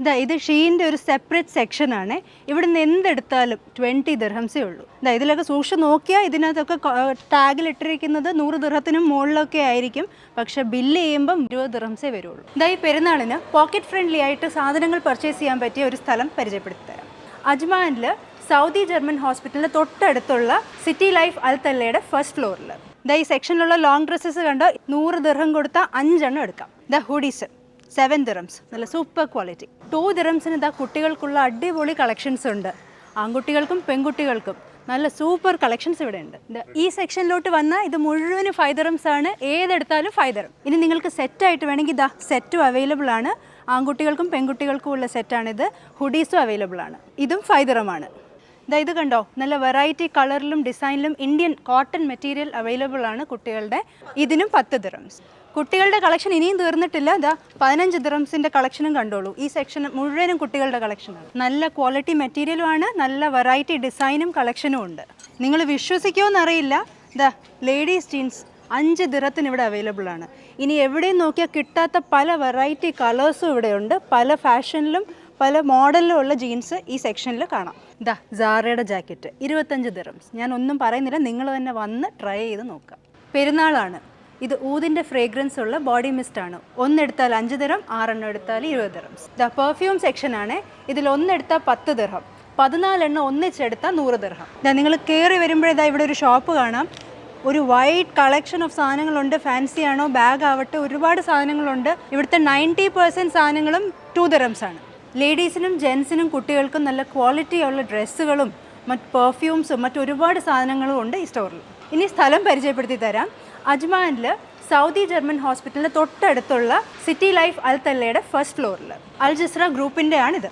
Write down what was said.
ഇതാ ഇത് ഷീന്റെ ഒരു സെപ്പറേറ്റ് സെക്ഷനാണ് ഇവിടെ നിന്ന് എന്തെടുത്താലും ട്വന്റി ദിർഹംസേ ഉള്ളൂ. ഇതാ ഇതിലൊക്കെ സൂക്ഷിച്ച് നോക്കിയാൽ ഇതിനകത്തൊക്കെ ടാഗിൽ ഇട്ടിരിക്കുന്നത് നൂറ് ദിർഹത്തിനും മുകളിലൊക്കെ ആയിരിക്കും. പക്ഷേ ബില്ല് ചെയ്യുമ്പം ഇരുപത് ദിർഹംസേ വരുള്ളൂ. ഇതാ ഈ പെരുന്നാളിന് പോക്കറ്റ് ഫ്രണ്ട്ലി ആയിട്ട് സാധനങ്ങൾ പർച്ചേസ് ചെയ്യാൻ പറ്റിയ ഒരു സ്ഥലം പരിചയപ്പെടുത്തി തരാം. അജ്മാനിൽ സൗദി ജർമ്മൻ ഹോസ്പിറ്റലിന് തൊട്ടടുത്തുള്ള സിറ്റി ലൈഫ് അൽ അൽത്തല്ലയുടെ ഫസ്റ്റ് ഫ്ലോറിൽ ദ ഈ സെക്ഷനിലുള്ള ലോങ് ഡ്രസ്സസ് കണ്ടോ നൂറ് ദിർഹം കൊടുത്താൽ അഞ്ചെണ്ണം എടുക്കാം. ദ ഹുഡീസ് സെവൻ ദിറംസ് നല്ല സൂപ്പർ ക്വാളിറ്റി ടു ദിറംസിന് ഇതാ കുട്ടികൾക്കുള്ള അടിപൊളി കളക്ഷൻസ് ഉണ്ട്. ആൺകുട്ടികൾക്കും പെൺകുട്ടികൾക്കും നല്ല സൂപ്പർ കളക്ഷൻസ് ഇവിടെ ഉണ്ട് ഈ സെക്ഷനിലോട്ട് വന്നാൽ ഇത് മുഴുവനും ഫൈവ് ദിറംസ് ആണ്. ഏതെടുത്താലും ഫൈവ് ദിറം ഇനി നിങ്ങൾക്ക് സെറ്റായിട്ട് വേണമെങ്കിൽ ഇതാ സെറ്റും അവൈലബിൾ ആണ്. ആൺകുട്ടികൾക്കും പെൺകുട്ടികൾക്കും ഉള്ള സെറ്റാണിത് ഹുഡീസും അവൈലബിൾ ആണ്. ഇതും ഫൈവ് ദിറമാണ് ഇതാ ഇത് കണ്ടോ? നല്ല വെറൈറ്റി കളറിലും ഡിസൈനിലും ഇന്ത്യൻ കോട്ടൺ മെറ്റീരിയൽ അവൈലബിൾ ആണ് കുട്ടികളുടെ. ഇതിനും പത്ത് ദിറംസ് കുട്ടികളുടെ കളക്ഷൻ ഇനിയും തീർന്നിട്ടില്ല. ഇതാ പതിനഞ്ച് ദിറംസിന്റെ കളക്ഷനും കണ്ടോളൂ. ഈ സെക്ഷൻ മുഴുവനും കുട്ടികളുടെ കളക്ഷനാണ് നല്ല ക്വാളിറ്റി മെറ്റീരിയലും ആണ്. നല്ല വെറൈറ്റി ഡിസൈനും കളക്ഷനും ഉണ്ട്. നിങ്ങൾ വിശ്വസിക്കുമോ എന്നറിയില്ല. ഇതാ ലേഡീസ് ജീൻസ് അഞ്ച് ദിറത്തിന് ഇവിടെ അവൈലബിൾ ആണ്. ഇനി എവിടെയും നോക്കിയാൽ കിട്ടാത്ത പല വെറൈറ്റി കളേഴ്സും ഇവിടെയുണ്ട് പല ഫാഷനിലും പല മോഡലിലും ഉള്ള ജീൻസ് ഈ സെക്ഷനിൽ കാണാം. ദാ സാറയുടെ ജാക്കറ്റ് ഇരുപത്തഞ്ച് ദിറംസ് ഞാൻ ഒന്നും പറയുന്നില്ല നിങ്ങൾ തന്നെ വന്ന് ട്രൈ ചെയ്ത് നോക്കാം പെരുന്നാളാണ്. ഇത് ഊതിന്റെ ഫ്രേഗ്രൻസ് ഉള്ള ബോഡി മിസ്റ്റ് ആണ്. ഒന്നെടുത്താൽ അഞ്ച് ദിറം ആറെണ്ണം എടുത്താൽ ഇരുപത് ദിറംസ് ദ പെർഫ്യൂം സെക്ഷനാണ് ഇതിൽ ഒന്നെടുത്താൽ പത്ത് ദിർഹം പതിനാലെണ്ണം ഒന്നിച്ചെടുത്താൽ നൂറ് ദിർഹം ഇതാ നിങ്ങൾ കയറി വരുമ്പോഴേതാ ഇവിടെ ഒരു ഷോപ്പ് കാണാം. ഒരു വൈഡ് കളക്ഷൻ ഓഫ് സാധനങ്ങളുണ്ട്. ഫാൻസി ആണോ ബാഗ് ആവട്ടെ ഒരുപാട് സാധനങ്ങളുണ്ട്. ഇവിടുത്തെ നയന്റി പെർസെന്റ് സാധനങ്ങളും ടു ദിറംസ് ആണ്. ലേഡീസിനും ജെൻസിനും കുട്ടികൾക്കും നല്ല ക്വാളിറ്റി ഉള്ള ഡ്രസ്സുകളും മറ്റ് പെർഫ്യൂംസും മറ്റൊരുപാട് സാധനങ്ങളും ഉണ്ട് ഈ സ്റ്റോറിൽ ഇനി സ്ഥലം പരിചയപ്പെടുത്തി തരാം. അജ്മാനിൽ സൗദി ജർമ്മൻ ഹോസ്പിറ്റലിന് തൊട്ടടുത്തുള്ള സിറ്റി ലൈഫ് അൽ തല്ലയുടെ ഫസ്റ്റ് ഫ്ലോറിൽ അൽ ജസ്ര ഗ്രൂപ്പിന്റെ ആണിത്